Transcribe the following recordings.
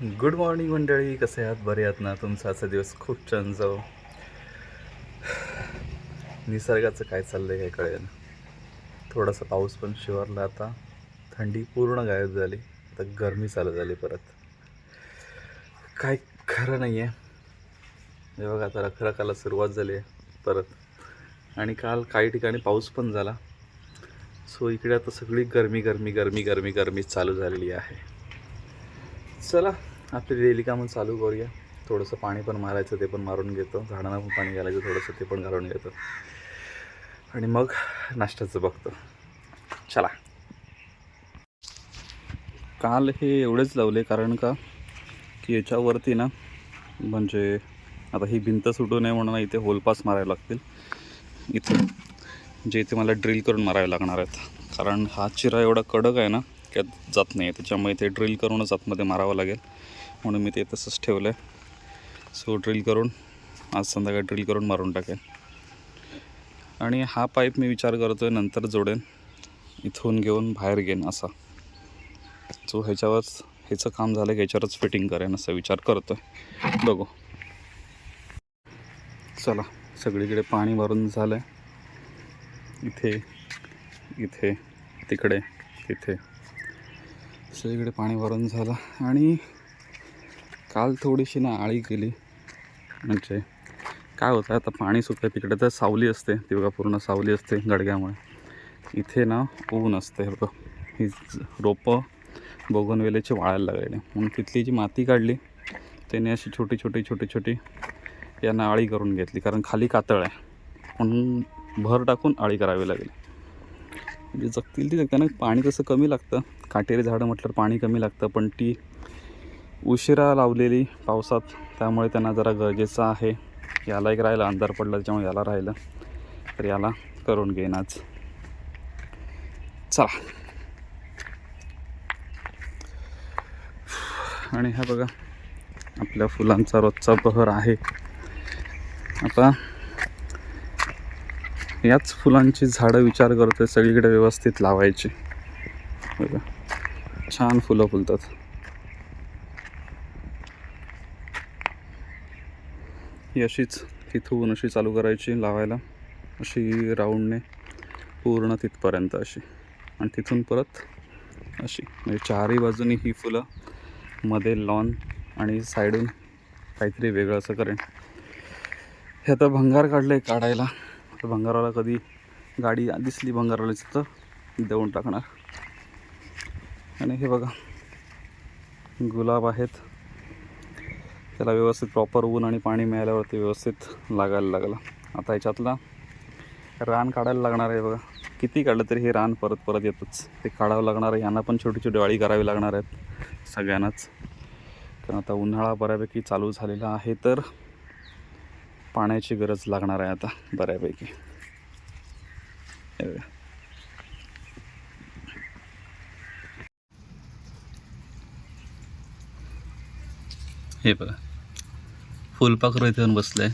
Good morning मंडळी. कसे आहात? बरे आहात ना? तुमचा आजचा दिवस खूप छान जाऊ निसर्गाचं काय चाललं आहे काय कळेल थोडासा पाऊस पण शिवारला आता. थंडी पूर्ण गायब झाली. आता गरमी चालू झाली परत. काय खरं नाही आहे बघा आता रखरखाला सुरुवात झाली आहे परत. आणि काल काही ठिकाणी पाऊस पण झाला. सो इकडे आता सगळी गरमी गरमी गरमी गरमी गरमी चालू झालेली आहे. चला आपली डेली कामं चालू करूया. थोडंसं पाणी पण मारायचं ते पण मारून घेतो. झाडांना पण पाणी घालायचं थोडंसं ते पण घालून घेतो. आणि मग नाश्त्याचं बघतो. चला. काल हे एवढेच लावले कारण का की याच्यावरती ना म्हणजे आता ही भिंत सुटू नये म्हणून इथे होलपास मारायला लागतील. इथे जे इथे मला ड्रिल करून मारावे लागणार आहेत. कारण हा चिरा एवढा कडक आहे ना की जात नाही. त्याच्यामुळे ते ड्रिल करूनच आतमध्ये मारावं लागेल. म्हणून मी ते तसंच ठेवलं आहे सो ड्रिल करून आज संध्याकाळी ड्रिल करून मारून टाकेन. आणि हा पाईप मी विचार करतो आहे नंतर जोडेन. इथून घेऊन बाहेर घेईन असा. सो ह्याच्यावरच ह्याचं काम झालं की ह्याच्यावरच फिटिंग करेन असा विचार करतो आहे बघू. चला सगळीकडे पाणी भरून झालं आहे इथे इथे तिकडे तिथे. सगळीकडे पाणी भरून झालं. आणि काल थोडीशी ना आळी केली म्हणजे काय होतं आता पाणी सुटलं तिकडे. तर सावली असते ती बघा पूर्ण सावली असते गडग्यामुळे. इथे ना ऊन असते बघा. ही रोपं बोगनवेल्याची वाळायला लागले म्हणून तिथली जी माती काढली त्याने अशी छोटी छोटी छोटी छोटी यांना आळी करून घेतली. कारण खाली कातळ आहे. म्हणून भर टाकून आळी करावी लागेल. म्हणजे जगतील ती जगताना पाणी तसं कमी लागतं. काटेरी झाडं म्हटलं पाणी कमी लागतं पण ती उशिरा लावलेली पावसात त्यामुळे त्यांना जरा गरजेचं आहे. याला एक राहिलं अंधार पडलं त्याच्यामुळे याला राहिलं. तर याला करून घेईन आज. चला. आणि हा बघा आपल्या फुलांचा रोजचा बहर आहे. आता याच फुलांची झाडं विचार करतोय सगळीकडे व्यवस्थित लावायची. बघा छान फुलं फुलतात. ही अशीच तिथून अशी चालू करायची लावायला. अशी राऊंडने पूर्ण तिथपर्यंत अशी. आणि तिथून परत अशी. म्हणजे चारही बाजूनी ही फुलं मध्ये लॉन आणि साईडून काहीतरी वेगळं असं करेन. हे आता भंगार काढलं आहे काढायला. तर भंगाराला कधी गाडी दिसली भंगारालाच तर देऊन टाकणार. आणि हे बघा गुलाब आहेत. त्याला व्यवस्थित प्रॉपर ऊन आणि पाणी मिळाल्यावरती व्यवस्थित लागायला लागला. आता ह्याच्यातला रान काढायला लागणार आहे बघा. किती काढलं तरी हे रान परत परत येतच. ते काढावं लागणार आहे. यांना पण छोटी छोटी वाळी करावी लागणार आहेत सगळ्यांनाच. कारण आता उन्हाळा बऱ्यापैकी चालू झालेला आहे तर पाण्याची गरज लागणार आहे आता बऱ्यापैकी. हे बघा. फुलपाखरू इथे येऊन बसलंय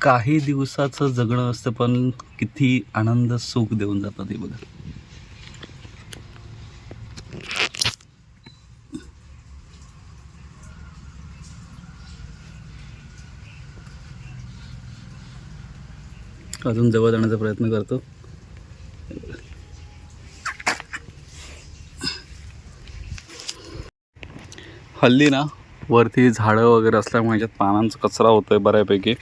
काही दिवसाचं जगणं असतं पण किती आनंद सुख देऊन जातं ते बघा. अजून जवळ जाण्याचा प्रयत्न करतो. हल्ली ना वरती झाडं वगैरे असल्यामुळे ह्याच्यात पानांचा कचरा होतो आहे बऱ्यापैकी.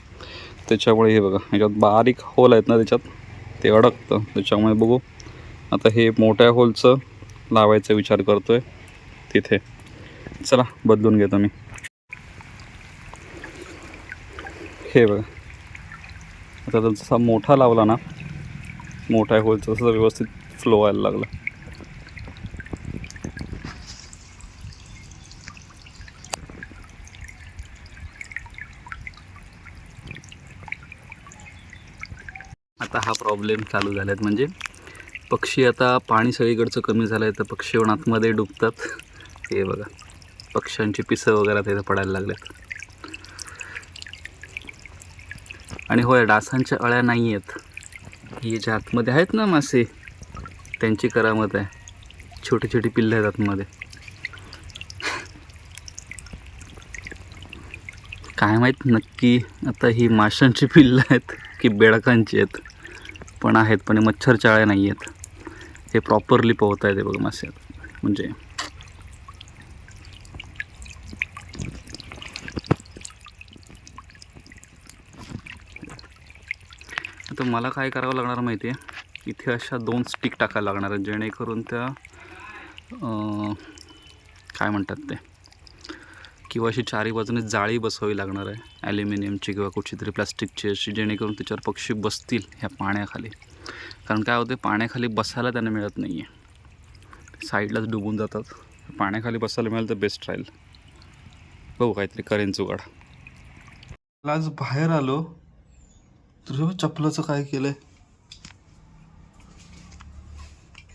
त्याच्यामुळे हे बघा ह्याच्यात बारीक होल आहेत ना त्याच्यात ते अडकतं. त्याच्यामुळे बघू. आता हे मोठ्या होलचं लावायचा विचार करतो आहे तिथे. चला बदलून घेतो मी. हे बघा. आता जसा मोठा लावला ना मोठ्या होलचा तसं व्यवस्थित फ्लो व्हायला लागला. प्रॉब्लेम चालू झाला आहेत म्हणजे पक्षी आता पाणी सगळीकडचं कमी झालं आहे तर पक्षी पण आतमध्ये डुबतात. हे बघा पक्ष्यांची पिसं वगैरे तिथं पडायला लागल्यात. आणि होय डासांच्या अळ्या नाही आहेत हे जे आतमध्ये आहेत ना मासे त्यांची करामत आहे. छोटी छोटी पिल्लं आहेत आतमध्ये. काय माहीत नक्की आता ही माशांची पिल्लं आहेत की बेडकांची आहेत. पण आहेत पण मच्छरचाळ्या नाही आहेत. हे प्रॉपरली पोहत आहेत हे बघ मासे. म्हणजे आता मला काय करावं लागणार माहिती आहे इथे अशा दोन स्टिक टाकायला लागणार आहेत जेणेकरून त्या काय म्हणतात ते? किंवा अशी चारी बाजूने जाळी बसवावी लागणार आहे. ॲल्युमिनियमची किंवा कुठची तरी प्लास्टिकची अशी जेणेकरून त्याच्यावर पक्षी बसतील ह्या पाण्याखाली. कारण काय होते पाण्याखाली बसायला त्यांना मिळत नाही आहे साईडलाच डुबून जातात. पाण्याखाली बसायला मिळेल तर बेस्ट राहील. बघू काहीतरी करेन जुगाड. आज बाहेर आलो. तुझ्या चपलाचं काय केलंय.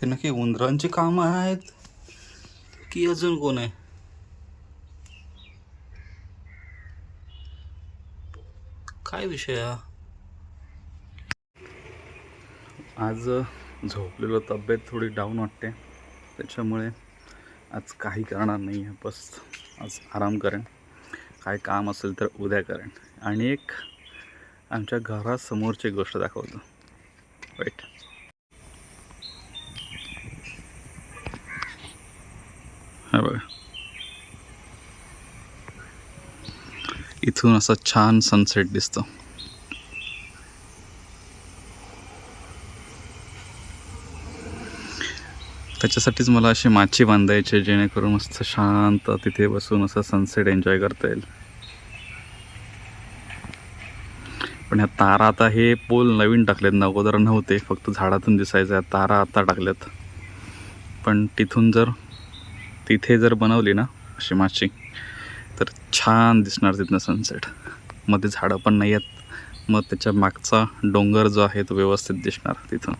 हे नक्की उंदरांची कामं आहेत की अजून कोण आहे? काय विषय हा? आज झोपलेलो तब्येत थोडी डाऊन वाटते. त्याच्यामुळे आज काही करणार नाही आहे बस आज आराम करेन. काय काम असेल तर उद्या करेन. आणि एक आमच्या घरासमोरची गोष्ट दाखवतो. वाईट हा बघा. इथून असा छान सनसेट दिसतो. त्याच्यासाठीच मला अशी माची बांधायची जेणेकरून मस्त शांत तिथे बसून असं सनसेट एन्जॉय करता येईल. पण ह्या तारा आता हे पोल नवीन टाकलेत ना अगोदर नव्हते फक्त झाडातून दिसायचं तारा आता टाकल्यात. पण तिथून जर तिथे जर बनवली ना अशी माची तर छान दिसणार तिथनं सनसेटमध्ये झाडं पण नाही आहेत मग त्याच्या मागचा डोंगर जो आहे तो व्यवस्थित दिसणार तिथून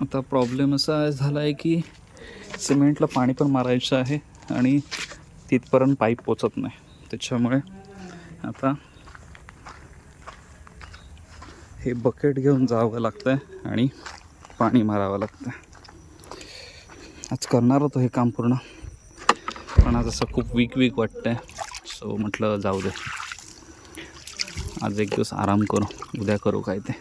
आता प्रॉब्लेम असा झाला आहे की सिमेंटला पाणी पण मारायचं आहे आणि तिथपर्यंत पाईप पोचत नाही. त्याच्यामुळे आता हे बकेट घेऊन जावं लागतं आहे आणि पाणी मारावं लागतं आज करणार होतो हे काम पूर्ण. पण आज असं खूप वीक वीक वाटतंय. सो म्हटलं जाऊ दे. आज एक दिवस आराम करू. उद्या करू काय ते.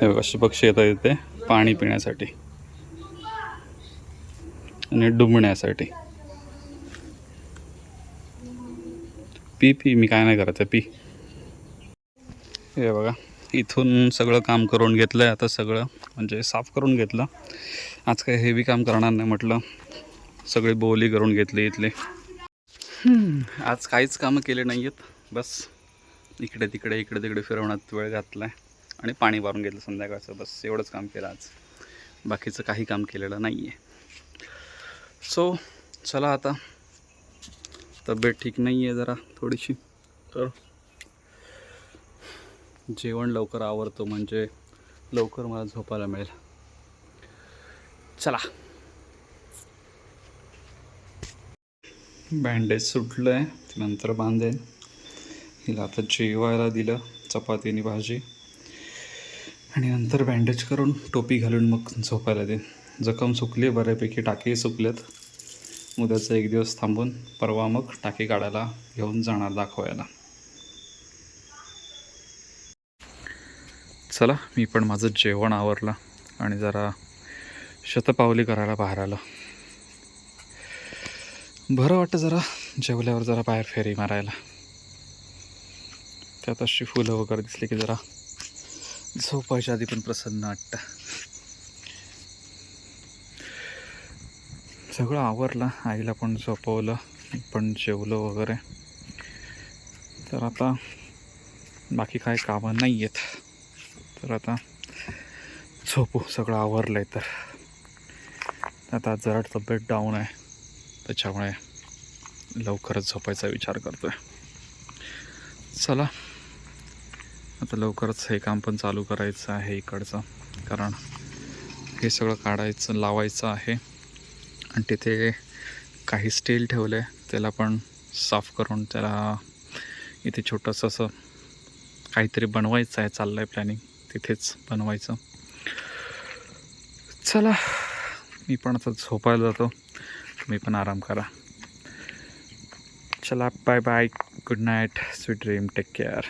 हे असे पक्षी येतात इथे पाणी पिण्यासाठी. आणि डुंबण्यासाठी. पी पी मी काय नाही करायचं पी. हे बघा इथून सगळं काम करून घेतलं आहे आता सगळं म्हणजे साफ करून घेतलं. आज काही हेवी काम करणार नाही म्हटलं. सगळी बोली करून घेतली इथले. आज काहीच कामं केले नाही आहेत बस इकडे तिकडे इकडे तिकडे फिरवण्यात वेळ घातला आहे आणि पाणी मारून घेतलं संध्याकाळचं. बस एवढंच काम केलं आज. बाकीचं काही काम केलेलं नाही आहे सो चला आता. तब्येत ठीक नाही आहे जरा थोडीशी. तर जेवण लवकर आवरतो म्हणजे लवकर मला झोपायला मिळेल. चला. बँडेज सुटलं आहे नंतर बांधेन. हिला आता जेवायला दिलं चपाती आणि भाजी. आणि नंतर बँडेज करून टोपी घालून मग झोपायला देईन. जखम सुकली बऱ्यापैकी टाकेही सुकलेत. उद्याचा एक दिवस थांबून परवा मग टाके काढायला घेऊन जाणार दाखवायला. चला मी पण माझं जेवण आवरलं आणि जरा शतपावली करायला बाहेर आलं. बरं वाटतं जरा जेवल्यावर जरा बाहेर फेरी मारायला. त्यात अशी फुलं वगैरे दिसली की जरा झोपायच्या आधी पण प्रसन्न वाटतं. सगळं आवरलं आईला पण झोपवलं पण जेवलं वगैरे. तर आता बाकी काय कामं नाही आहेत तर आता झोपू सगळं आवरलं आहे तर. आता जरा तब्येत डाऊन आहे. त्याच्यामुळे लवकरच झोपायचा विचार करतो आहे चला. आता लवकरच हे काम पण चालू करायचं आहे इकडचं. कारण हे सगळं काढायचं लावायचं आहे. आणि तिथे काही स्टील ठेवलं आहे त्याला पण साफ करून त्याला इथे छोटंसं असं काहीतरी बनवायचं आहे चाललं आहे प्लॅनिंग तिथेच बनवायचं. चला मी पण आता झोपायला जातो. तुम्ही पण आराम करा. चला bye bye good night sweet dream take care